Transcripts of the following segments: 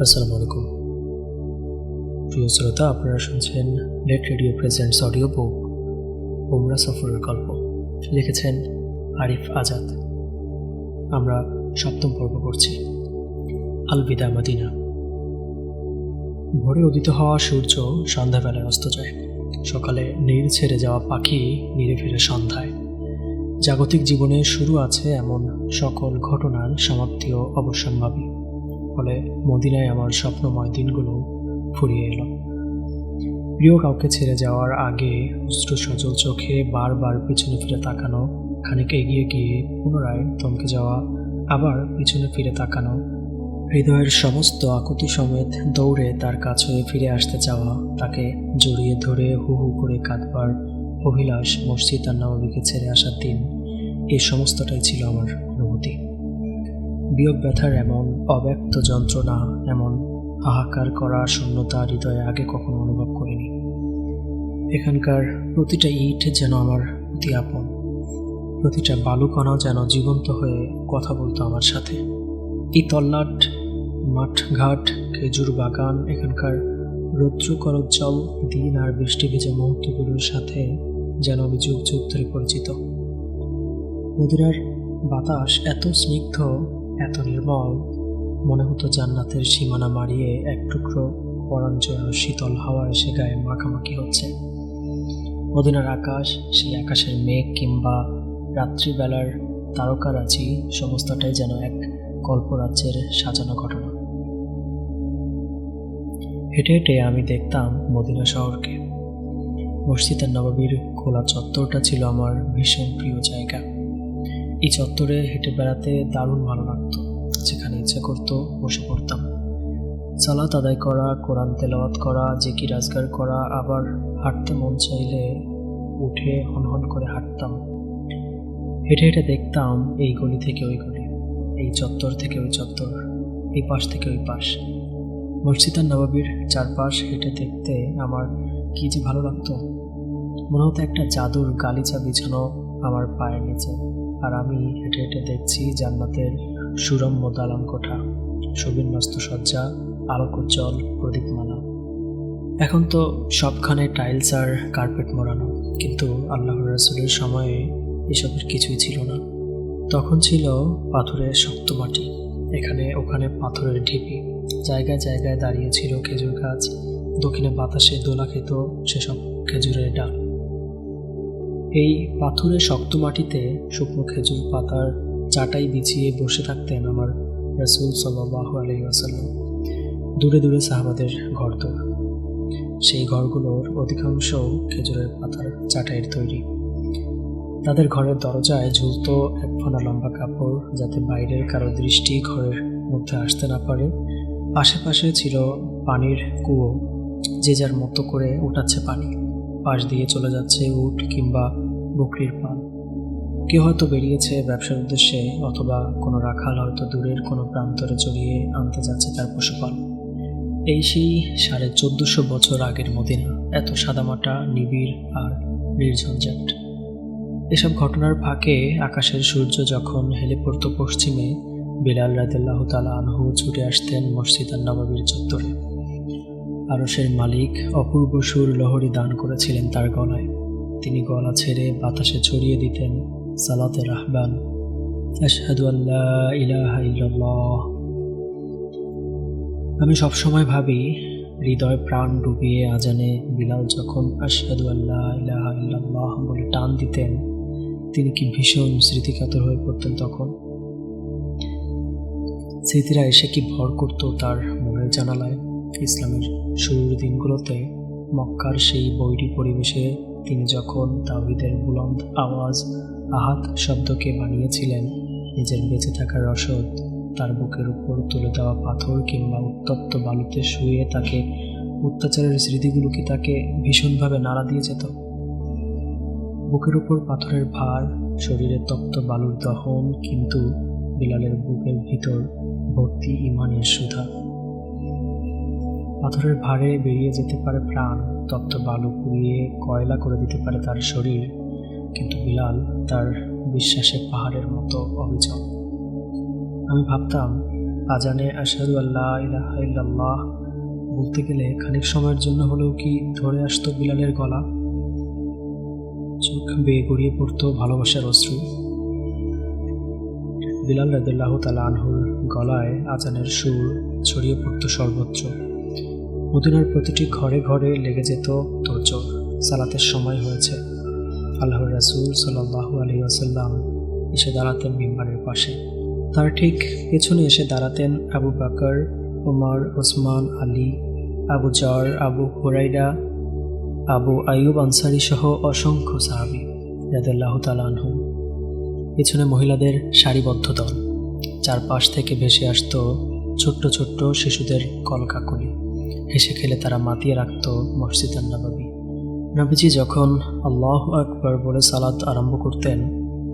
আসসালামু আলাইকুম। প্রিয় শ্রোতা, আপনারা শুনছেন net radio presents audio book, উমরা সফরের গল্প। লিখেছেন আরিফ আজাদ। আমরা সপ্তম পর্ব করছি আলবিদা মদিনা। ভোরে উদিত হওয়া সূর্য সন্ধ্যাবেলায় অস্ত যায়। সকালে নীড় ছেড়ে যাওয়া পাখি নিরে ফিরে সন্ধ্যায়। জাগতিক জীবনে শুরু আছে এমন সকল ঘটনার সমাপ্তিও অবশ্যম্ভাবী ফলে মদিনায় আমার স্বপ্নময় দিনগুলো ফুরিয়ে এলো। প্রিয় কাউকে ছেড়ে যাওয়ার আগে উষ্ট্র সজল চোখে বারবার পিছনে ফিরে তাকানো, খানিক এগিয়ে গিয়ে পুনরায় থমকে যাওয়া, আবার পিছনে ফিরে তাকানো, হৃদয়ের সমস্ত আকুতি সমেত দৌড়ে তার কাছে ফিরে আসতে চাওয়া, তাকে জড়িয়ে ধরে হু হু করে কাঁদবার অভিলাষ মসজিদ আর নবাবিকে ছেড়ে আসার দিন এই সমস্তটাই ছিল আমার অনুভূতি। বিয়োগ ব্যথার এমন অব্যক্ত যন্ত্রণা এমন হাহাকার করা শূন্যতা হৃদয়ে আগে কখনো অনুভব করিনি। এখানকার প্রতিটা ইট যেন আমার অতি আপন, প্রতিটা বালুকণাও যেন জীবন্ত হয়ে কথা বলতো আমার সাথে। এই তল্লাট, মাঠঘাট, খেজুর বাগান, এখানকার রৌদ্র করজ্জল দিন আর বৃষ্টি ভেজা মুহূর্তগুলোর সাথে যেন আমি যুগ যুগ ধরে পরিচিত। মদিনার বাতাস এত স্নিগ্ধ, এত নির্মল মনে হতো জান্নাতের সীমানা মারিয়ে এক টুকরো পরাঞ্জয় শীতল হাওয়া এসে গায়ে মাখামাখি হচ্ছে। মদিনার আকাশ, সেই আকাশের মেঘ কিংবা রাত্রিবেলার তারকারাজি, সমস্তটাই যেন এক কল্পরাজ্যের সাজানো ঘটনা। হেঁটে হেঁটে আমি দেখতাম মদিনা শহরকে। মসজিদের নবাবীর খোলা চত্বরটা ছিল আমার ভীষণ প্রিয় জায়গা। এই চত্বরে হেঁটে বেড়াতে দারুণ ভালো লাগতো। যেখানে ইচ্ছা করতো বসে পড়তাম। সালাত আদায় করা, কোরআন তেলাওয়াত করা যে কি রাজগার করা, আবার হাঁটতে মন চাইলে উঠে হনহন করে হাঁটতাম। হেঁটে হেঁটে দেখতাম এই গলি থেকে ওই গলি, এই চত্বর থেকে ওই চত্বর, এই পাশ থেকে ওই পাশ। মসজিদ নবাবির চারপাশ হেঁটে দেখতে আমার কি যে ভালো লাগতো। মনে হতো একটা জাদুর গালিচা বিছানো আমার পায়ের নিচে। আর আমি হেঁটে হেঁটে দেখছি জান্নাতের সুরম্য দালান কোঠা সুবিন্যস্ত সজ্জা আলোকোজ্জ্বল, প্রদীপমালা। এখন তো সবখানে টাইলস আর কার্পেট মোড়ানো, কিন্তু আল্লাহ রসুলের সময়ে এসবের কিছুই ছিল না। তখন ছিল পাথরের শক্ত মাটি, এখানে ওখানে পাথরের ঢিপি। জায়গায় জায়গায় দাঁড়িয়ে ছিল খেজুর গাছ, দক্ষিণে বাতাসে দোলা খেত সেসব খেজুরের ডাল। এই পাথরের শক্ত মাটিতে শুকনো খেজুর পাতার চাটাই বিছিয়ে বসে থাকতেন আমার রসুল সাল্লাহ আলহিহাসাল্লাম দূরে দূরে সাহাবাদের ঘরদোর। সেই ঘরগুলোর অধিকাংশ খেজুরের পাতার চাটাইয়ের তৈরি। তাদের ঘরের দরজায় ঝুলত এক ফোনা লম্বা কাপড় যাতে বাইরের কারও দৃষ্টি ঘরের মধ্যে আসতে না পারে। আশেপাশে ছিল পানির কুয়ো, যে যার মতো করে উঠাচ্ছে পানি। পাশ দিয়ে চলে যাচ্ছে উট কিংবা বকরির পাল কেউ হয়তো বেরিয়েছে ব্যবসার উদ্দেশ্যে অথবা কোনো রাখাল হয়তো দূরের কোনো প্রান্তরে চড়িয়ে আনতে যাচ্ছে তার পশুপাল। এই সেই সাড়ে চোদ্দশো বছর আগের মদিনা, এত সাদামাটা, নিবিড় আর নির্ঝঞ্ঝাট। এসব ঘটনার ফাঁকে আকাশের সূর্য যখন হেলে পড়ত পশ্চিমে, বিলাল রাদেল্লাহ তালা আনহু ছুটে আসতেন মসজিদ আর নবাবির চত্বরে। আরসের মালিক অপূর্ব সুর লহরী দান করেছিলেন তার গলায়। তিনি গলা ছেড়ে বাতাসে ছড়িয়ে দিতেন সালাতের আহবান আশহাদু আল্লাহ ইলাহা ইল্লাল্লাহ আমি সবসময় ভাবি, হৃদয় প্রাণ ডুবিয়ে আজানে বিলাল যখন আশহাদু আল্লাহ ইলাহা ইল্লাল্লাহ বলে টান দিতেন, তিনি কি ভীষণ স্মৃতিকাতর হয়ে পড়তেন তখন? স্মৃতিরা এসে কি ভর করত তার মনের জানালায়? ইসলামের শুরুর দিনগুলোতে মক্কার সেই বৈরী পরিবেশে তিনি যখন তাওহিদের বুলন্দ আওয়াজ, আহাত শব্দকে বানিয়েছিলেন, নিজের বেঁচে থাকার রসদ তার বুকের উপর তুলে দেওয়া পাথর কিংবা উত্তপ্ত বালুতে শুয়ে তাকে, অত্যাচারের স্মৃতিগুলো কি তাকে ভীষণভাবে নাড়া দিয়ে যেত? বুকের উপর পাথরের ভার, শরীরে তপ্ত বালুর দহন, কিন্তু বিলালের বুকের ভিতর ভর্তি ইমানের সুধা। পাথরের ভারে বেরিয়ে যেতে পারে প্রাণ। তপ্ত বালু পুড়িয়ে কয়লা করে দিতে পারে তার শরীর, কিন্তু বিলাল তার বিশ্বাসে পাহাড়ের মতো অবিচল। আমি ভাবতাম, আজানে আশহাদু আল্লাহ ইলাহা বলতে গেলে খানিক সময়ের জন্য হলেও কি ধরে আসতো বিলালের গলা? চোখ বেয়ে গড়িয়ে পড়তো ভালোবাসার অশ্রু। বিলাল রাদুল্লাহ তালা আনহুর গলায় আজানের সুর ছড়িয়ে পড়তো সর্বত্র। মদিনার প্রতিটি ঘরে ঘরে লেগে যেত তোরজোর। সালাতের সময় হয়েছে। আল্লাহর রাসুল সাল্লাহ আলী আসাল্লাম এসে দাঁড়াতেন মিম্বারের পাশে। তার ঠিক পেছনে এসে দাঁড়াতেন আবু বাকর ওমর ওসমান, আলী, আবু জর, আবু হুরাইডা আবু আইয়ুব আনসারি সহ অসংখ্য সাহাবি রাদুল্লাহ তালানহু পেছনে মহিলাদের সারিবদ্ধ দল। চারপাশ থেকে ভেসে আসতো ছোট্ট ছোট্ট শিশুদের কলকাকলি। হেসে খেলে তারা মাতিয়ে রাখত মসজিদ নবাবী নবীজি যখন আল্লাহ আকবর বলে সালাত আরম্ভ করতেন,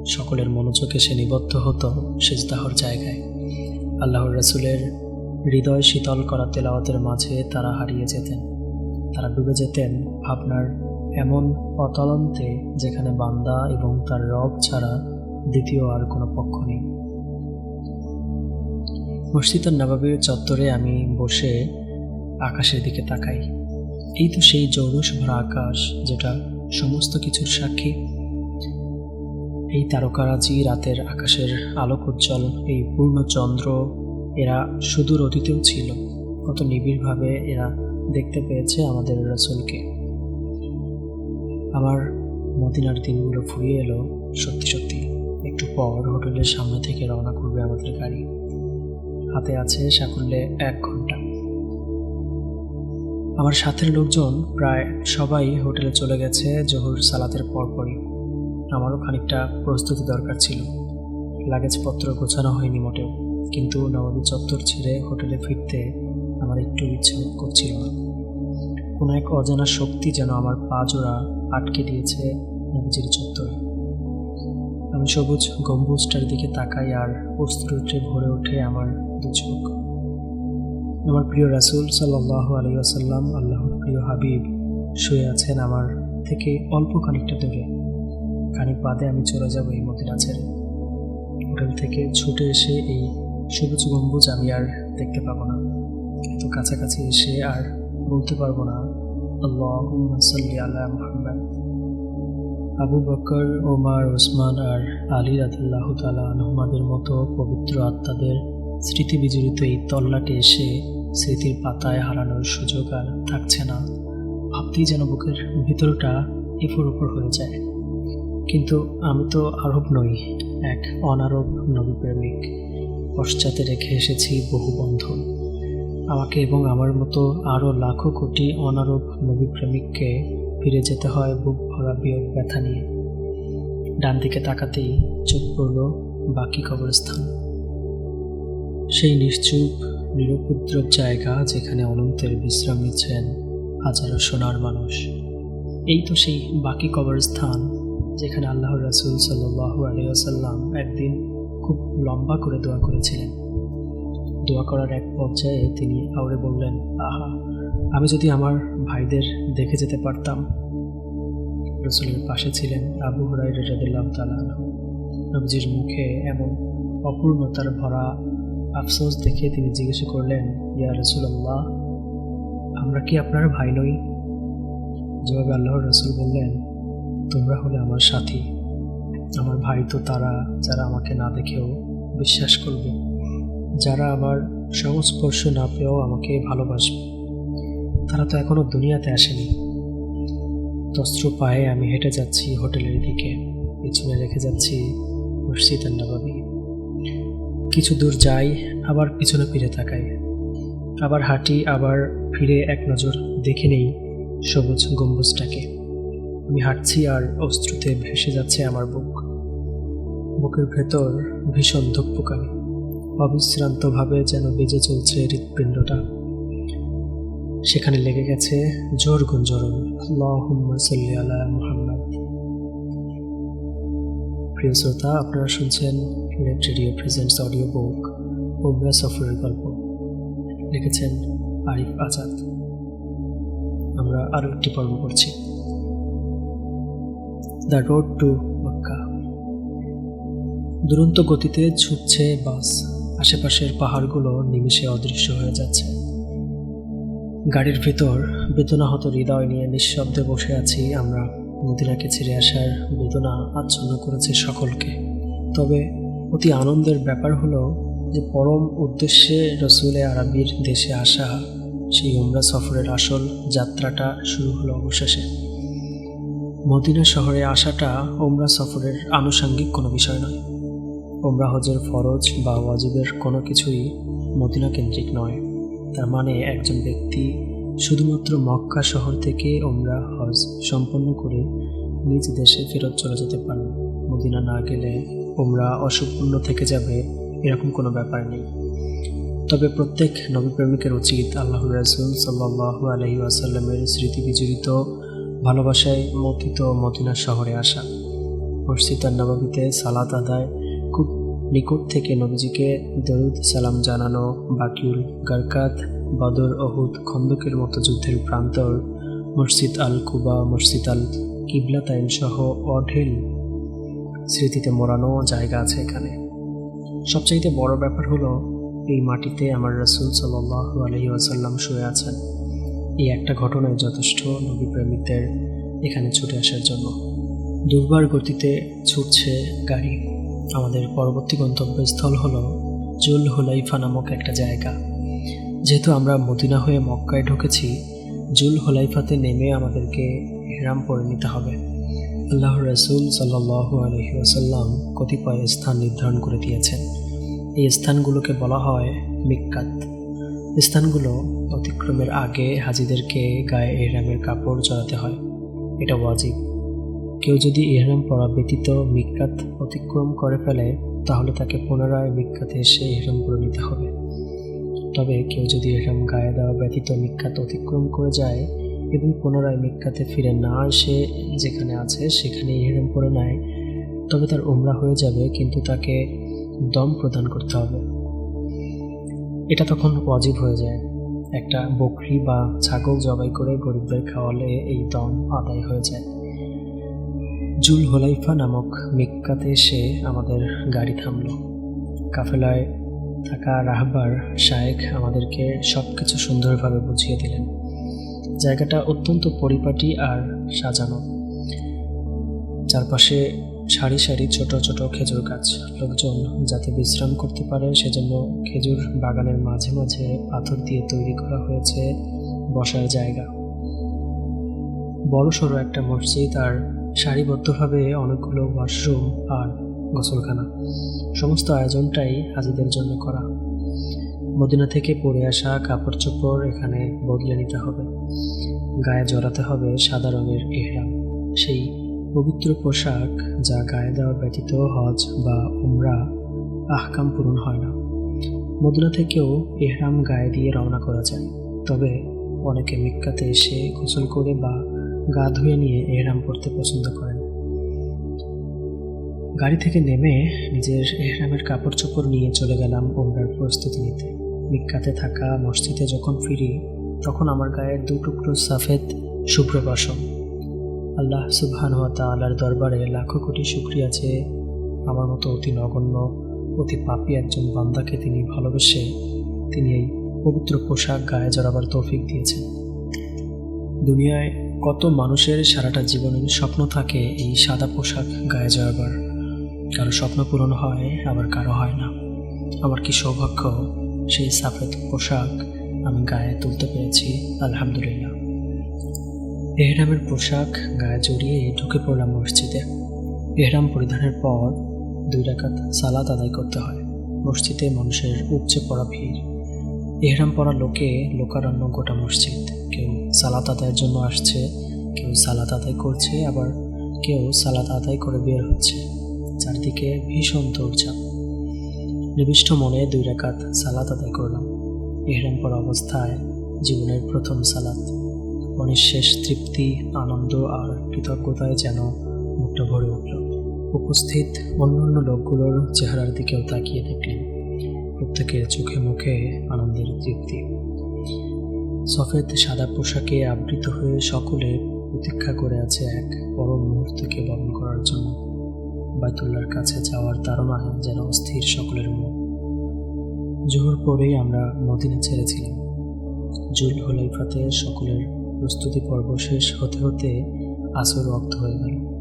সকলের মনোযোগে সে নিবদ্ধ হতো সেজদাহর জায়গায়। আল্লাহর রাসুলের হৃদয় শীতল করা তেলাওয়াতের মাঝে তারা হারিয়ে যেতেন। তারা ডুবে যেতেন ভাবনার এমন অতলন্তে যেখানে বান্দা এবং তার রব ছাড়া দ্বিতীয় আর কোনো পক্ষ নেই। মসজিদ নবাবীর চত্বরে আমি বসে আকাশের দিকে তাকাই। এই তো সেই জৌরস ভরা আকাশ, যেটা সমস্ত কিছুর সাক্ষী। এই তারকারাজি রাতের আকাশের আলোক উজ্জ্বল, এই পূর্ণ চন্দ্র এরা সুদূর অতীতেও ছিল। কত নিবিড়ভাবে এরা দেখতে পেয়েছে আমাদের রাসুলকে। আমার মদিনার দিনগুলো ফুরিয়ে এলো। সত্যি সত্যি, একটু পর হোটেলের সামনে থেকে রওনা করবে আমাদের গাড়ি। হাতে আছে সাকুল্যে এক ঘণ্টা আমার সাথের লোকজন প্রায় সবাই হোটেলে চলে গেছে জহুর সালাতের পরপরই। আমারও খানিকটা প্রস্তুতি দরকার ছিল। লাগেজপত্র গোছানো হয়নি মোটেও। কিন্তু নবাবী চত্বর ছেড়ে হোটেলে ফিরতে আমার একটু ইচ্ছে করছিল। না কোনো এক অজানা শক্তি যেন আমার পা জোড়া আটকে দিয়েছে নবীজির চত্বরে। আমি সবুজ গম্বুজটার দিকে তাকাই আর অস্ত্রুটে ভরে ওঠে আমার দু আমার প্রিয় রাসুল সাল্লাহ আসাল্লাম আল্লাহর প্রিয় হাবিব, শুয়ে আছেন আমার থেকে অল্প খানিকটা দূরে। খানিক বাদে আমি চলে যাব এই মদিনা ছেড়ে হোটেল থেকে। ছুটে এসে এই সবুজ গম্বুজ আমি আর দেখতে পাবো না। এত কাছাকাছি এসে আর বলতে পারব না আল্লাহ আল্লাহ মোহাম্মদ। আবু বকর, ওমার, ওসমান আর আলী রাদুল্লাহ তালা আনহুমাদের মতো পবিত্র আত্মাদের স্মৃতি বিজড়িত এই তল্লাটে এসে স্মৃতির পাতায় হারানোর সুযোগ আর থাকছে না। ভাবতেই যেন বুকের ভিতরটা এফর ওপর হয়ে যায়। কিন্তু আমি তো আরব নই, এক অনারব নবী প্রেমিক। পশ্চাতে রেখে এসেছি বহু বন্ধন। আমাকে এবং আমার মতো আরও লাখো কোটি অনারব নবী প্রেমিককে ফিরে যেতে হয় বুক ভরা বিয়োগ ব্যথা নিয়ে। ডান দিকে তাকাতেই চোখ পড়ল বাকি কবরস্থান। সেই নিশ্চুপ, নিরুপদ্রব জায়গা যেখানে অনন্তের বিশ্রাম নিচ্ছেন হাজারো সোনার মানুষ। এই তো সেই বাকি কবরস্থান যেখানে আল্লাহ রাসুল সাল্লাহ আলিয়াসাল্লাম একদিন খুব লম্বা করে দোয়া করেছিলেন। দোয়া করার এক পর্যায়ে তিনি আউড়ে বললেন, আহা, আমি যদি আমার ভাইদের দেখে যেতে পারতাম। রসুলের পাশে ছিলেন আবু হরাই রেজাদুল্লাহ তালাহ নবজির মুখে এমন অপূর্ণতার ভরা আফসোস দেখে তিনি জিজ্ঞেস করলেন, ইয়া রসুল্লাহ আমরা কি আপনার ভাই নই? জবাবে আল্লাহর রসুল বললেন, তোমরা হলে আমার সাথী। আমার ভাই তো তারা যারা আমাকে না দেখেও বিশ্বাস করবে। যারা আমার সংস্পর্শ না পেয়েও আমাকে ভালোবাসবে। তারা তো এখনও দুনিয়াতে আসেনি। তস্ত্র পায়ে আমি হেঁটে যাচ্ছি হোটেলের দিকে। পিছনে রেখে যাচ্ছি মসজিদ নবাবী কিছু দূর যাই, আবার পিছনে ফিরে তাকাই। আবার হাঁটি, আবার ফিরে এক নজর দেখে নেই সবুজ গম্বুজটাকে। আমি হাঁটছি আর অস্ত্রতে ভেসে যাচ্ছে আমার বুক। বুকের ভেতর ভীষণ ধুকপুকানি, অবিশ্রান্তভাবে যেন বেজে চলছে হৃৎপিণ্ডটা। সেখানে লেগে গেছে জোর গুঞ্জরণ। আল্লাহুম্মা সাল্লি আলা মুহাম্মদ। প্রিয় শ্রোতা, আপনারা শুনছেন red radio presents audio book ওমরা সফরের গল্প। লিখেছেন আরিফ আজাদ। আমরা আরও একটি পর্ব করছি দ্য রোড টু মক্কা দুরন্ত গতিতে ছুটছে বাস। আশেপাশের পাহাড়গুলো নিমিষে অদৃশ্য হয়ে যাচ্ছে। গাড়ির ভিতর বেদনাহত হৃদয় নিয়ে নিঃশব্দে বসে আছি আমরা। মদিনাকে ছেড়ে আসার বেদনা আচ্ছন্ন করেছে সকলকে। তবে অতি আনন্দের ব্যাপার হলো যে পরম উদ্দেশ্যে রসুলে আরবির দেশে আসা সেই উমরা সফরের আসল যাত্রাটা শুরু হলো অবশেষে। মদিনা শহরে আসাটা ওমরা সফরের আনুষঙ্গিক কোনো বিষয় নয়। ওমরা হজের ফরজ বা ওয়াজিবের কোনো কিছুই মদিনা কেন্দ্রিক নয়। তার মানে একজন ব্যক্তি শুধুমাত্র মক্কা শহর থেকে ওমরা হজ সম্পন্ন করে নিজ দেশে ফেরত চলে যেতে পারেন। মদিনা না গেলে ওমরা অসম্পূর্ণ থেকে যাবে এরকম কোনো ব্যাপার নেই। তবে প্রত্যেক নবীপ্রেমিকের উচিত আল্লাহ রাসুল সাল্লাহ আলহি আসাল্লামের স্মৃতি বিজড়িত ভালোবাসায় মথিত মদিনা শহরে আসা। মসজিদ নবাবিতে সালাত আদায় খুব নিকট থেকে নবীজিকে দরুদ সালাম জানানো, বাকিউল গারকাত বদর অহুদ খন্দকের মতো যুদ্ধের প্রান্তর, মসজিদ আল কুবা মসজিদ আল কিবলাতাইন সহ অঢেল স্মৃতিতে মোড়ানো জায়গা আছে এখানে। সবচাইতে বড় ব্যাপার হলো, এই মাটিতে আমার রসুল সাল্লাহ আলহি আসাল্লাম শুয়ে আছেন। এই একটা ঘটনায় যথেষ্ট নবী প্রেমিকদের এখানে ছুটে আসার জন্য। দুর্বার গতিতে ছুটছে গাড়ি। আমাদের পরবর্তী গন্তব্যস্থল হলো জুল হোলাইফা নামক একটা জায়গা। যেহেতু আমরা মদিনা হয়ে মক্কায় ঢুকেছি, জুল হোলাইফাতে নেমে আমাদেরকে হেরাম পরে নিতে হবে। আল্লাহ রসুল সাল্লাহ আলহি আসাল্লাম কতিপয় স্থান নির্ধারণ করে দিয়েছেন। এই স্থানগুলোকে বলা হয় মিক্কাত। স্থানগুলো অতিক্রমের আগে হাজিদেরকে গায়ে এহরামের কাপড় জড়াতে হয়। এটা ওয়াজিব। কেউ যদি এহরাম পরা ব্যতীত মিক্কাত অতিক্রম করে ফেলে, তাহলে তাকে পুনরায় মিক্কাতে এসে এহরাম করে নিতে হবে। তবে কেউ যদি এহরাম গায়ে দেওয়া ব্যতীত মিক্কাত অতিক্রম করে যায় এবং পুনরায় মিক্কাতে ফিরে না এসে যেখানে আছে সেখানে এহরাম করে নেয়, তবে তার উমরা হয়ে যাবে, কিন্তু তাকে দম প্রদান করতে হবে। এটা তখন ওয়াজিব হয়ে যায়। একটা বকরি বা ছাগল জবাই করে গরিবদের খাওয়ালে এই দম আদায় হয়ে যায়। জুল হোলাইফা নামক মিক্কাতে এসে আমাদের গাড়ি থামল। কাফেলায় থাকা রাহবার শায়েক আমাদেরকে সব কিছু সুন্দরভাবে বুঝিয়ে দিলেন। জায়গাটা অত্যন্ত পরিপাটি আর সাজানো। চারপাশে সারি সারি ছোট ছোট খেজুর গাছ। লোকজন যাতে বিশ্রাম করতে পারে, সেজন্য খেজুর বাগানের মাঝে মাঝে পাথর দিয়ে তৈরি করা হয়েছে বসার জায়গা। বড় সড়ো একটা মসজিদ আর সারিবদ্ধভাবে অনেকগুলো ওয়াশরুম আর গোসলখানা। সমস্ত আয়োজনটাই হাজিদের জন্য করা। মদিনা থেকে পরে আসা কাপড় চোপড় এখানে বদলে নিতে হবে। গায়ে জড়াতে হবে সাদা রঙের এহরাম সেই পবিত্র পোশাক যা গায়ে দেওয়া ব্যতীত হজ বা উমরা, আহকাম পূরণ হয় না। মদিনা থেকেও এহরাম গায়ে দিয়ে রওনা করা যায়। তবে অনেকে মিক্কাতে এসে গোসল করে বা গা ধুয়ে নিয়ে এহরাম পড়তে পছন্দ করেন। গাড়ি থেকে নেমে নিজের এহরামের কাপড় চোপড় নিয়ে চলে গেলাম উমরার প্রস্তুতি নিতে। মিক্কাতে থাকা মসজিদে যখন ফিরি, তখন আমার গায়ের দু টুকরো সাফেদ শুভ্র আল্লাহ সুবহান তালার দরবারে লাখো কোটি শুক্রিয়া যে আমার মতো অতি নগণ্য, অতি পাপি একজন বান্দাকে তিনি ভালোবেসে তিনি এই পবিত্র পোশাক গায়ে জড়াবার তৌফিক দিয়েছেন। দুনিয়ায় কত মানুষের সারাটা জীবনের স্বপ্ন থাকে এই সাদা পোশাক গায়ে জড়াবার। কারও স্বপ্ন পূরণ হয়, আবার কারও হয় না। আমার কি সৌভাগ্য? সেই সাফেদ পোশাক আমি গায়ে তুলতে পেরেছি, আলহামদুলিল্লাহ। এহরামের পোশাক গায়ে জড়িয়ে ঢুকে পড়লাম মসজিদে। এহরাম পরিধানের পর দুই রাকাত সালাত আদায় করতে হয়। মসজিদে মানুষের উপচে পড়া ভিড়। এহরাম পরা লোকে লোকারণ্য গোটা মসজিদ। কেউ সালাত আদায়ের জন্য আসছে, কেউ সালাত আদায় করছে, আবার কেউ সালাত আদায় করে বের হচ্ছে। চারদিকে ভীষণ দৌড়ঝাঁপ। নিবিষ্ট মনে দুই রাকাত সালাত আদায় করলাম। এহরাম পরা অবস্থায় জীবনের প্রথম সালাত। অনিঃশেষ তৃপ্তি, আনন্দ আর কৃতজ্ঞতায় যেন মুখটা ভরে উঠল। উপস্থিত অন্যান্য লোকগুলোর চেহারার দিকেও তাকিয়ে দেখলেন। প্রত্যেকের চোখে মুখে আনন্দের তৃপ্তি। সফেদ সাদা পোশাকে আবৃত হয়ে সকলে প্রতীক্ষা করে আছে এক বড় মুহূর্তকে বরণ করার জন্য। বাইতুল্লার কাছে যাওয়ার তারণায় যেন অস্থির সকলের মন। জোহর পরেই আমরা মদিনা ছেড়েছিলাম। জুল হলাইফাতে সকলের প্রস্তুতি পর্ব শেষ হতে হতে আসর রক্ত হয়ে গেল।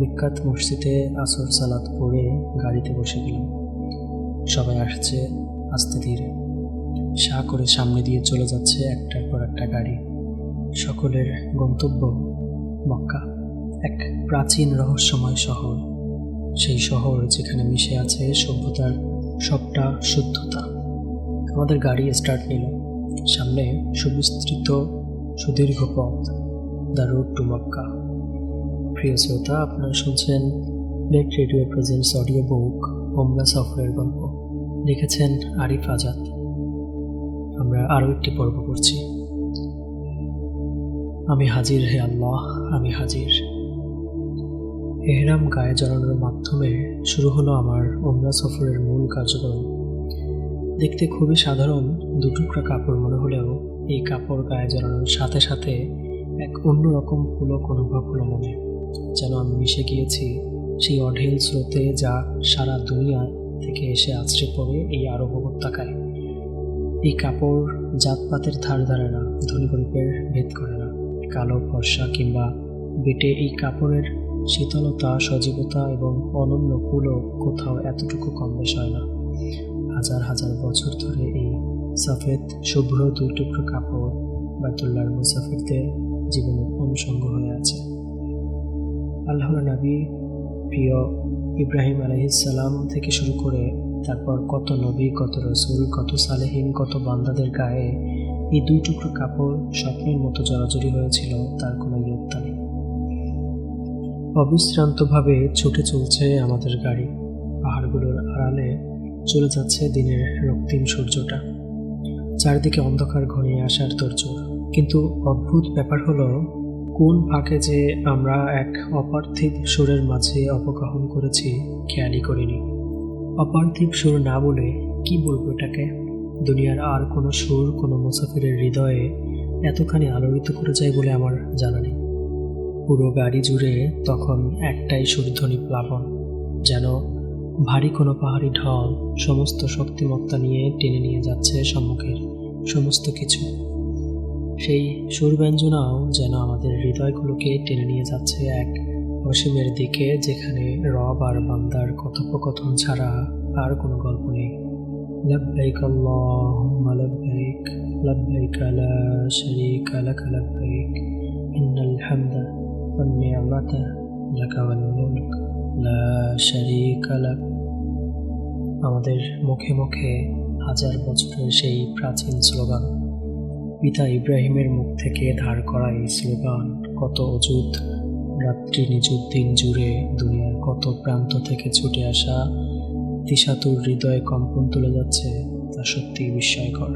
বিখ্যাত মসজিদে আসর সালাত পড়ে গাড়িতে বসে গেলাম। সবাই আসছে আস্তে ধীরে। সা করে সামনে দিয়ে চলে যাচ্ছে একটার পর একটা গাড়ি। সকলের গন্তব্য মক্কা। এক প্রাচীন রহস্যময় শহর। সেই শহর যেখানে মিশে আছে সভ্যতার সবটা শুদ্ধতা। আমাদের গাড়ি স্টার্ট নিল। সামনে সুবিস্তৃত, সুদীর্ঘ পথ। দ্য রোড টু মক্কা প্রিয় শ্রোতা, আপনারা শুনছেন net radio presents audio book হোমলা সফরের গল্প। লিখেছেন আরিফ আজাদ। আমরা আরও একটি পর্ব করছি আমি হাজির হে আল্লাহ, আমি হাজির। এহরাম গায়ে জড়ানোর মাধ্যমে শুরু হলো আমার ওমরা সফরের মূল কার্যক্রম। দেখতে খুবই সাধারণ, দুটুকরা কাপড় মনে হলেও এই কাপড় গায়ে জড়ানোর সাথে সাথে এক অন্যরকম পুলক অনুভব হলো মনে। যেন আমি মিশে গিয়েছি, সেই অঢেল স্রোতে যা সারা দুনিয়া থেকে এসে আছড়ে পড়ে এই আরব উপত্যকায়। এই কাপড় জাতপাতের ধার ধারে না, ধনী গরিবের ভেদ করে না। কালো ফর্সা কিংবা বেটে এই কাপড়ের শীতলতা, সজীবতা এবং অনন্য পুলও কোথাও এতটুকু কম বেশ হয় না। হাজার হাজার বছর ধরে এই সফেদ শুভ্র দুই টুকরো কাপড় বায়তুল্লাহর মুসাফিরদের জীবনের অনুষঙ্গ হয়ে আছে। আল্লাহর নবী প্রিয় ইব্রাহিম আলহিসাল্লাম থেকে শুরু করে তারপর কত নবী, কত রসুল, কত সালেহীন, কত বান্দাদের গায়ে এই দুই টুকরো কাপড় স্বপ্নের মতো জড়াজড়ি হয়েছিল, তার কোনো অবিশ্রান্তভাবে ছুটে চলছে আমাদের গাড়ি। পাহাড়গুলোর আড়ালে চলে যাচ্ছে দিনের রক্তিম সূর্যটা। চারদিকে অন্ধকার ঘনিয়ে আসার তোরজোর কিন্তু অদ্ভুত ব্যাপার হলো, কোন ফাঁকে যে আমরা এক অপার্থিব সুরের মাঝে অপগ্রহণ করেছি খেয়ালই করিনি। অপার্থিব সুর না বলে কি বলব এটাকে? দুনিয়ার আর কোনো সুর কোনো মুসাফিরের হৃদয়ে এতখানি আলোড়িত করে যায় বলে আমার জানা নেই। পুরো গাড়ি জুড়ে তখন একটাই সুরধ্বনি প্লাবন, যেন ভারী কোনো পাহাড়ি ঢল সমস্ত শক্তিমত্তা নিয়ে টেনে নিয়ে যাচ্ছে সম্মুখের সমস্ত কিছু। সেই সুরব্যঞ্জনাও যেন আমাদের হৃদয়গুলোকে টেনে নিয়ে যাচ্ছে এক অসীমের দিকে, যেখানে রব আর বান্দার কথোপকথন ছাড়া আর কোনো গল্প নেই। লব্বাইক আল্লাহুম্মা ইন্নাল হামদা الحمد والنعمة لك والملك لا شريك لك আমাদের মুখে মুখে হাজার বছরের সেই প্রাচীন স্লোগান পিতা ইব্রাহিমের মুখ থেকে ধার করা এই স্লোগান কত অযুত রাত্রি নিযুত দিন জুড়ে দুনিয়ার কত প্রান্ত থেকে ছুটে আসা তিসাতুর হৃদয়ে কম্পন তুলে যাচ্ছে তা সত্যি বিস্ময়কর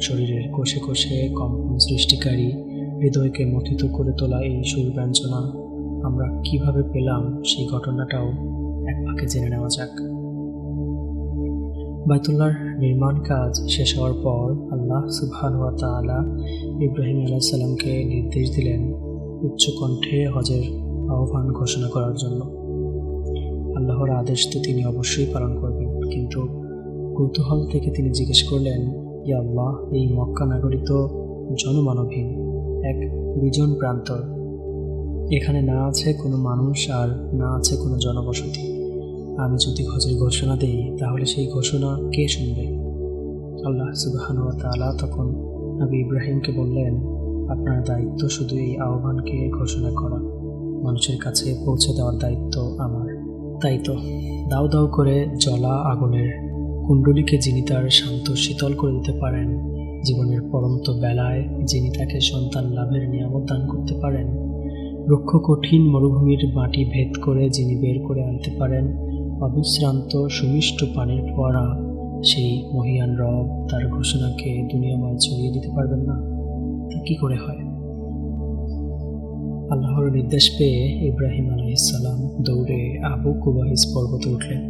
শরীরের কোষে কোষে কম্পন সৃষ্টিকারী হৃদয়কে মথিত করে তোলা এই সুর ব্যঞ্জনা, আমরা কীভাবে পেলাম সেই ঘটনাটাও এক ফাঁকে জেনে নেওয়া যাক। বাইতুল্লাহর নির্মাণ কাজ শেষ হওয়ার পর আল্লাহ সুবহান ওয়া তাআলা ইব্রাহিম আলাইসাল্লামকে নির্দেশ দিলেন উচ্চকণ্ঠে হজের আহ্বান ঘোষণা করার জন্য। আল্লাহর আদেশ তো তিনি অবশ্যই পালন করবেন, কিন্তু কৌতূহল থেকে তিনি জিজ্ঞেস করলেন, ইয়া আল্লাহ, এই মক্কা নাগরী তো জনমানবহীন এক বিজন প্রান্তর। এখানে না আছে কোনো মানুষ আর না আছে কোনো জনবসতি। আমি যদি হজের ঘোষণা দিই, তাহলে সেই ঘোষণা কে শুনবে? আল্লাহ সুবাহানুয়া তালা তখন নবী ইব্রাহিমকে বললেন, আপনার দায়িত্ব শুধু এই আহ্বানকে ঘোষণা করা। মানুষের কাছে পৌঁছে দেওয়ার দায়িত্ব আমার। তাই তো, দাও দাও করে জলা আগুনের কুণ্ডলীকে যিনি তার শান্ত শীতল করে দিতে পারেন জীবনের পরন্ত বেলায় যিনি তাকে সন্তান লাভের নিয়ামত দান করতে পারেন, রুক্ষ কঠিন মরুভূমির মাটি ভেদ করে যিনি বের করে আনতে পারেন, অবিশ্রান্ত সুমিষ্ট পানির ফোয়ারা, সেই মহিয়ান রব তার ঘোষণাকে দুনিয়াময় ছড়িয়ে দিতে পারবেন না। তা কী করে হয়? আল্লাহর নির্দেশ পেয়ে ইব্রাহিম আলাইসাল্লাম দৌড়ে আবু কুবাহিস পর্বতে উঠলেন।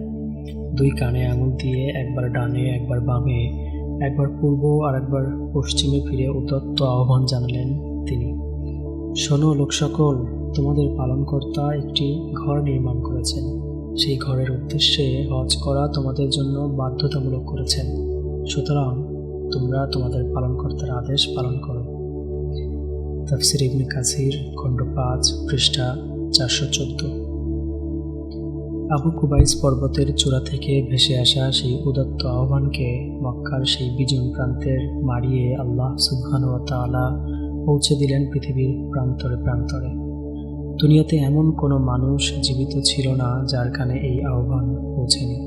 দুই কানে আঙুল দিয়ে একবার ডানে, একবার বামে একবার পূর্ব আর একবার পশ্চিমে ফিরে উদত্ত আহ্বান জানালেন তিনি। শোনো লোক সকল তোমাদের পালনকর্তা একটি ঘর নির্মাণ করেছেন। সেই ঘরের উদ্দেশ্যে হজ করা তোমাদের জন্য বাধ্যতামূলক করেছেন। সুতরাং তোমরা তোমাদের পালনকর্তার আদেশ পালন করো। তাফসির ইবনে কাসির খণ্ড পাঁচ পৃষ্ঠা চারশো চোদ্দ। আবু কুবাইস পর্বতের চূড়া থেকে ভেসে আসা সেই উদত্ত আহ্বানকে মক্কার সেই বিজন প্রান্তের মারিয়ে আল্লাহ সুবহান ও তাআলা পৌঁছে দিলেন পৃথিবীর প্রান্তরে প্রান্তরে। দুনিয়াতে এমন কোনো মানুষ জীবিত ছিল না যার কানে এই আহ্বান পৌঁছেনি।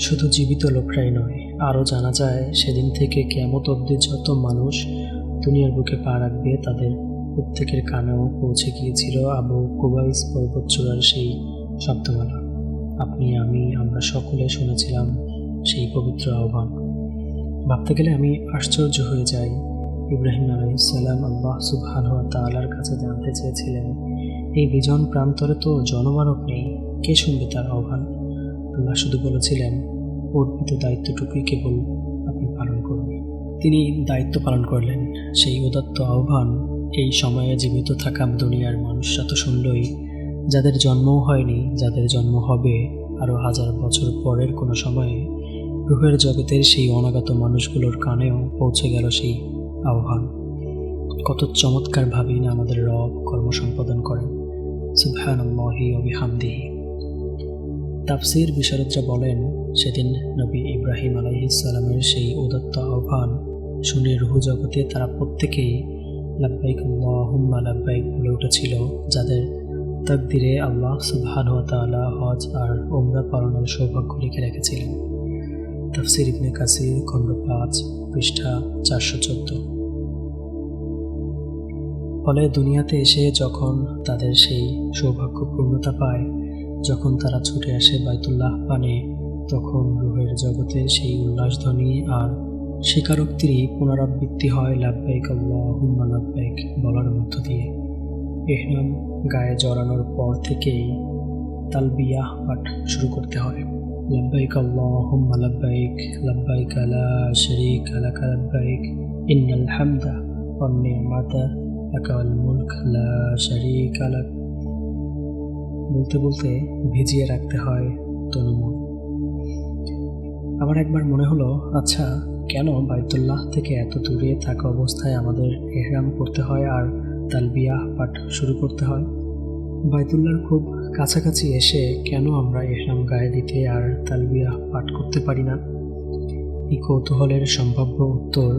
শুধু জীবিত লোকরাই নয়, আরও জানা যায় সেদিন থেকে কেমত অব্দি যত মানুষ দুনিয়ার বুকে পা রাখবে তাদের প্রত্যেকের কানেও পৌঁছে গিয়েছিল আবু কুবাইস পর্বতচূড়ার সেই শব্দমালা। আপনি, আমি, আমরা সকলে শুনেছিলাম সেই পবিত্র আহ্বান। ভাবতে গেলে আমি আশ্চর্য হয়ে যাই। ইব্রাহিম আলাইসাল্লাম আল্লাহ সুবহান তাআলার কাছে জানতে চেয়েছিলেন, এই বিজন প্রান্তরে তো জনমানব নেই, কে শুনবে তার আহ্বান? আল্লাহ শুধু বলেছিলেন, অর্পিত দায়িত্বটুকুই কেবল আপনি পালন করুন। তিনি দায়িত্ব পালন করলেন। সেই উদাত্ত আহ্বান, এই সময়ে জীবিত থাকা দুনিয়ার মানুষরা তো শুনলই যাদের জন্মও হয়নি, যাদের জন্ম হবে আরও হাজার বছর পরের কোনো সময়ে, রুহের জগতের সেই অনাগত মানুষগুলোর কানেও পৌঁছে গেল সেই আহ্বান। কত চমৎকারভাবেই না আমাদের রব কর্ম সম্পাদন করেন। সুবহানাল্লাহি ও বিহামদিহি। তাফসির বিশারদরা বলেন, সেদিন নবী ইব্রাহিম আলাইহিসালামের সেই উদত্ত আহ্বান শুনে রুহু জগতে তারা প্রত্যেকেই লাব্বাইক আল্লাহুম্মা লাব্বাইক বলে উঠেছিল, যাদের তাকদিরে আল্লাহ সুবহান ওয়া তাআলা হজ আর ওমরা পালনের সৌভাগ্য লিখে রেখেছিলেন। তাফসির ইবনে কাসির, খণ্ড পাঁচ, পৃষ্ঠা চারশো চোদ্দ। ফলে দুনিয়াতে এসে যখন তাদের সেই সৌভাগ্য পূর্ণতা পায়, যখন তারা ছুটে আসে বাইতুল্লাহ পানে, তখন রুহের জগতের সেই উল্লাসধ্বনি আর স্বীকারোক্তিরই পুনরাবৃত্তি হয় লাভবাইক আল্লাহুম্মা লাভবাইক বলার মধ্য দিয়ে। এহরাম গায়ে জড়ানোর পর থেকেই তালবিয়াহ পাঠ শুরু করতে হয়। লাব্বাইক আল্লাহুম্মা লাব্বাইক লাব্বাইক লা শারীকা লাক ইন্নাল হামদা ওয়ান নি'মাতা, লাকা ওয়াল মুলক লা শারীকা লাক। বলতে বলতে ভিজিয়ে রাখতে হয় তনুমন আমার একবার মনে হলো আচ্ছা কেন বাইতুল্লাহ থেকে এত দূরে থাকা অবস্থায় আমাদের এহরাম করতে হয় আর তালবিয়াহ পাঠ শুরু করতে হয়। বাইতুল্লাহর খুব কাছাকাছি এসে কেন আমরা এহরাম গায়ে দিতে আর তালবিয়াহ পাঠ করতে পারি না? এই কৌতূহলের সম্ভাব্য উত্তর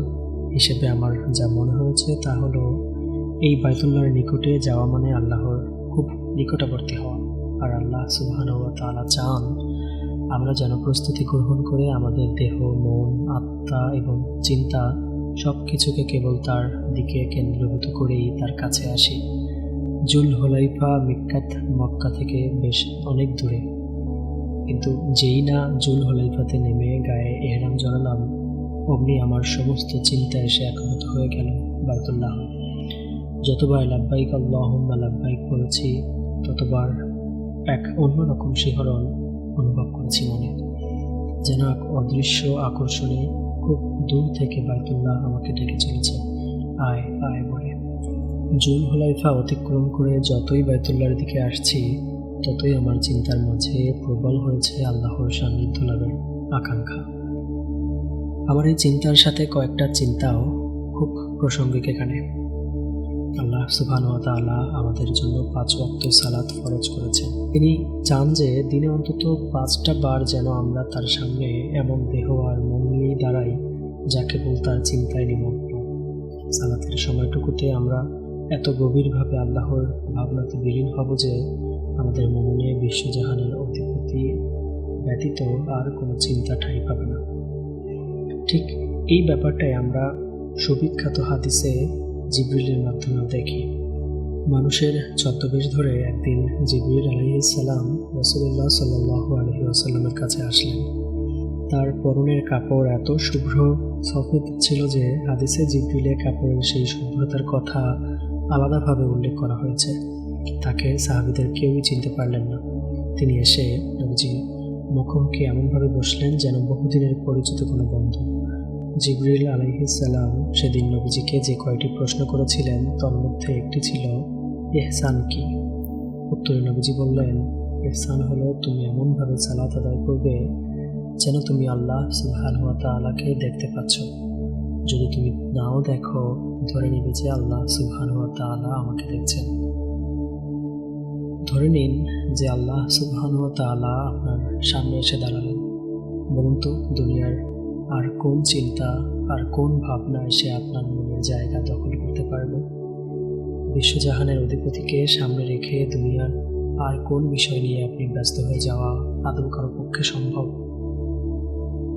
হিসেবে আমার যা মনে হয়েছে তা হলো, এই বাইতুল্লাহর নিকটে যাওয়া মানে আল্লাহর খুব নিকটবর্তী হওয়া। আর আল্লাহ সুবহান তাআলা চান আমরা যেন প্রস্তুতি গ্রহণ করে আমাদের দেহ, মন, আত্মা এবং চিন্তা সব কিছুকে কেবল তার দিকে কেন্দ্রভূত করেই তার কাছে আসি। জুল হোলাইফা মিক্কাত মক্কা থেকে বেশ অনেক দূরে। কিন্তু যেই না জুল হোলাইফাতে নেমে গায়ে এহরাম জড়ালাম, অমনি আমার সমস্ত চিন্তা এসে একমত হয়ে গেল বায়তুল্লাহ যতবার লাব্বাইক আল্লাহুম্মা লাব্বাইক বলেছি ততবার এক অন্যরকম শিহরণ অনুভব করেছি মনে। যেন এক অদৃশ্য আকর্ষণে খুব দূর থেকে বাইতুল্লাহ আমাকে ডেকে চলেছে। আয় আয় বলে জুল হলাইফা অতিক্রম করে যতই বাইতুল্লাহর দিকে আসছি, ততই আমার চিন্তার মাঝে প্রবল হয়েছে আল্লাহর সান্নিধ্য লাভের আকাঙ্ক্ষা। আমার এই চিন্তার সাথে কয়েকটা চিন্তাও খুব প্রাসঙ্গিক এখানে। আল্লাহ সুবহান ওয়া তাআলা আমাদের জন্য পাঁচ ওয়াক্ত সালাত ফরজ করেছেন। তিনি চান যে দিনে অন্তত পাঁচটা বার যেন আমরা তার সামনে এমন দেহ আর যা কেবল তার চিন্তায় নিমগ্ন। সালাতের সময়টুকুতে আমরা এত গভীরভাবে আল্লাহর ভাবনাতে বিলীন হব যে আমাদের মনে বিশ্বজাহানের অধিপতি ব্যতীত আর কোনো চিন্তা ঠাই পাবে না। ঠিক এই ব্যাপারটাই আমরা সুবিখ্যাত হাদিসে জিবরিলের মাধ্যমে দেখি। মানুষের ছদ্মবেশ ধরে একদিন জিবরিল আলহিসাল্লাম রসুল্লাহ সাল্লাহ আলহি আসাল্লামের কাছে আসলেন। তার পরনের কাপড় এত শুভ্র সফেদ ছিল যে হাদিসে জিবরিলের কাপড়ের সেই শুভ্রতার কথা আলাদাভাবে উল্লেখ করা হয়েছে। তাকে সাহাবিদের কেউই চিনতে পারলেন না। তিনি এসে নবীজি, মুখোমুখি এমনভাবে বসলেন যেন বহুদিনের পরিচিত কোনো বন্ধু। জিবরিল আলাইহিসাল্লাম সেদিন নবীজিকে যে কয়টি প্রশ্ন করেছিলেন, তার মধ্যে একটি ছিল এহসান কি? উত্তরে নবীজি বললেন, ইহসান হলো তুমি এমনভাবে সালাত আদায় করবে যেন তুমি আল্লাহ সুবহান ওয়া তাআলাকে দেখতে পাচ্ছ। যদি তুমি নাও দেখো, ধরে নিবে যে আল্লাহ সুবহান ওয়া তাআলা আমাকে দেখছেন। ধরে নিন যে আল্লাহ সুবহান ওয়া তাআলা আপনার সামনে এসে দাঁড়ালেন। বলুন তো, দুনিয়ার আর কোন চিন্তা আর কোন ভাবনা এসে আপনার মনের জায়গা দখল করতে পারবে? বিশ্বজাহানের অধিপতিকে সামনে রেখে দুনিয়ার আর কোন বিষয় নিয়ে আপনি ব্যস্ত হয়ে যাওয়া আদৌ কারও পক্ষে সম্ভব?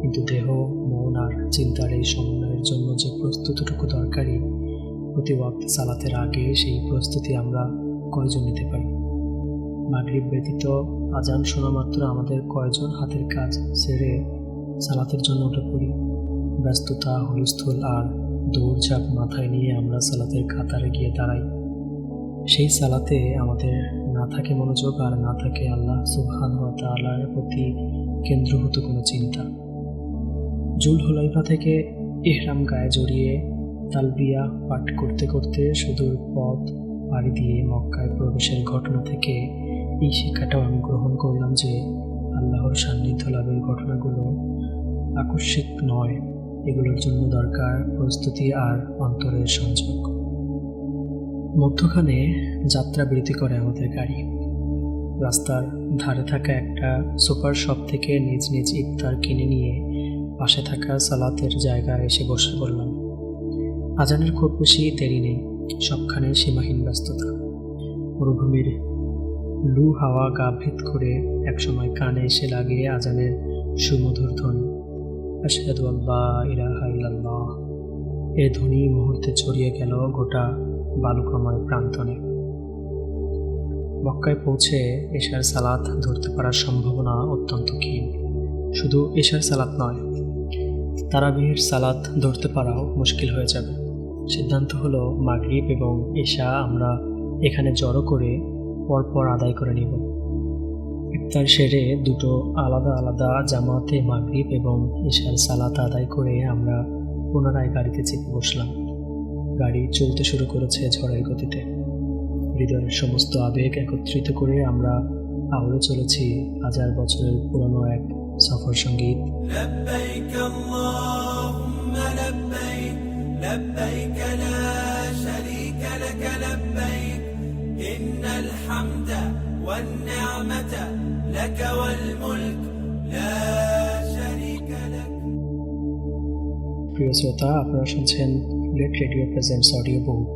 কিন্তু দেহ, মন আর চিন্তার এই সমন্বয়ের জন্য যে প্রস্তুতটুকু দরকারি প্রতি ওয়াক্ত সালাতের আগে সেই প্রস্তুতি আমরা কয়জন নিতে পারি? মাগরিব ব্যতীত আজান শোনা মাত্র আমাদের কয়জন হাতের কাজ ছেড়ে সালাতের জন্য উঠে পড়ি। ব্যস্ততা, হুলস্থুল আর দৌড়ঝাঁপ মাথায় নিয়ে আমরা সালাতের কাতারে গিয়ে দাঁড়াই। সেই সালাতে আমাদের না থাকে মনোযোগ আর না থাকে আল্লাহ সুবহান ওয়া তাআলার প্রতি কেন্দ্রভূত কোনো চিন্তা। জুল হুলাইফা থেকে ইহরাম গায়ে জড়িয়ে তালবিয়া পাঠ করতে করতে সুদূর পথ পাড়ি দিয়ে মক্কায় প্রবেশের ঘটনা থেকে এই শিক্ষাটাও আমি গ্রহণ করলাম যে আল্লাহর সান্নিধ্য লাভের ঘটনাগুলো আকস্মিক নয়। এগুলোর জন্য দরকার প্রস্তুতি আর অন্তরের সংযোগ। মধ্যখানে যাত্রা বিরতি করে আমাদের গাড়ি। রাস্তার ধারে থাকা একটা সুপার শপ থেকে নিজ নিজ ইফতার কিনে নিয়ে পাশে থাকা সালাতের জায়গায় এসে বসে পড়লাম। আজানের খুব বেশি দেরি নেই, সবখানে সীমাহীন ব্যস্ততা। মরুভূমির লু হাওয়া গা ভেদ করে একসময় কানে এসে লাগে আজানের সুমধুর ধ্বনি। এ ধ্বনি মুহূর্তে ছড়িয়ে গেল গোটা বালুকাময় প্রান্তনে মক্কায় পৌঁছে এশার সালাত ধরতে পারার সম্ভাবনা অত্যন্ত ক্ষীণ। শুধু এশার সালাত নয় তারাবিহের সালাত ধরতে পারাও মুশকিল হয়ে যাবে। সিদ্ধান্ত হলো মাগরিব এবং এশা আমরা এখানে জড়ো করে পরপর আদায় করে নিব। ইফতার সেরে দুটো আলাদা আলাদা জামাতে মাগরিব এবং এশার সালাত আদায় করে আমরা পুনরায় গাড়িতে চেপে বসলাম। গাড়ি চলতে শুরু করেছে ঝড়ের গতিতে। হৃদয়ের সমস্ত আবেগ একত্রিত করে আমরা আওড়ে চলেছি হাজার বছরের পুরনো এক সফর সংগীত। প্রিয় শ্রোতা আপনারা শুনছেন bullet radio presents audio book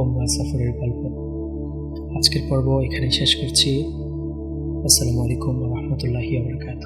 ওমরা সফরের গল্প। আজকের পর্ব এখানে শেষ করছি। আসসালামু আলাইকুম রহমতুল্লাহি আবরকাত